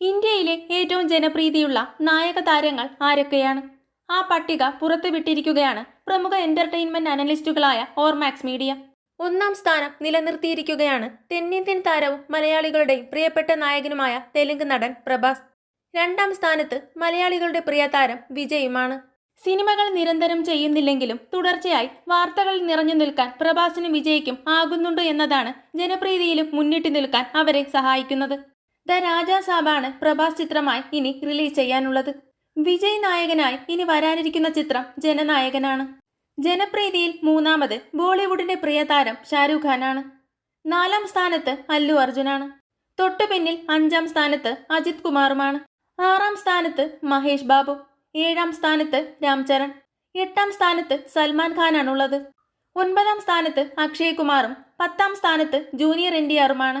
ഇന്ത്യയിലെ ഏറ്റവും ജനപ്രീതിയുള്ള നായക താരങ്ങൾ ആരൊക്കെയാണ്? ആ പട്ടിക പുറത്തുവിട്ടിരിക്കുകയാണ് പ്രമുഖ എന്റർടൈൻമെന്റ് അനലിസ്റ്റുകളായ ഓർമാക്സ് മീഡിയ. ഒന്നാം സ്ഥാനം നിലനിർത്തിയിരിക്കുകയാണ് തെന്നിന്ത്യൻ താരവും മലയാളികളുടെയും പ്രിയപ്പെട്ട നായകനുമായ തെലുങ്ക് നടൻ പ്രഭാസ്. രണ്ടാം സ്ഥാനത്ത് മലയാളികളുടെ പ്രിയ താരം വിജയുമാണ്. സിനിമകൾ നിരന്തരം ചെയ്യുന്നില്ലെങ്കിലും തുടർച്ചയായി വാർത്തകളിൽ നിറഞ്ഞു നിൽക്കാൻ പ്രഭാസിനും വിജയ്ക്കും ആകുന്നുണ്ട് എന്നതാണ് ജനപ്രീതിയിലും മുന്നിട്ട് നിൽക്കാൻ അവരെ സഹായിക്കുന്നത്. ദ രാജാസാബാണ് പ്രഭാസ് ചിത്രമായി ഇനി റിലീസ് ചെയ്യാനുള്ളത്. വിജയ് നായകനായി ഇനി വരാനിരിക്കുന്ന ചിത്രം ജനനായകനാണ്. ജനപ്രീതിയിൽ മൂന്നാമത് ബോളിവുഡിന്റെ പ്രിയതാരം ഷാരൂഖ് ഖാനാണ്. നാലാം സ്ഥാനത്ത് അല്ലു അർജുനാണ്. തൊട്ടു പിന്നിൽ അഞ്ചാം സ്ഥാനത്ത് അജിത് കുമാറുമാണ്. ആറാം സ്ഥാനത്ത് മഹേഷ് ബാബു. ഏഴാം സ്ഥാനത്ത് രാംചരൺ എട്ടാം സ്ഥാനത്ത് സൽമാൻ ഖാനാണുള്ളത്. ഒൻപതാം സ്ഥാനത്ത് അക്ഷയ് കുമാറും. പത്താം സ്ഥാനത്ത് ജൂനിയർ എൻ ഡി ആറുമാണ്.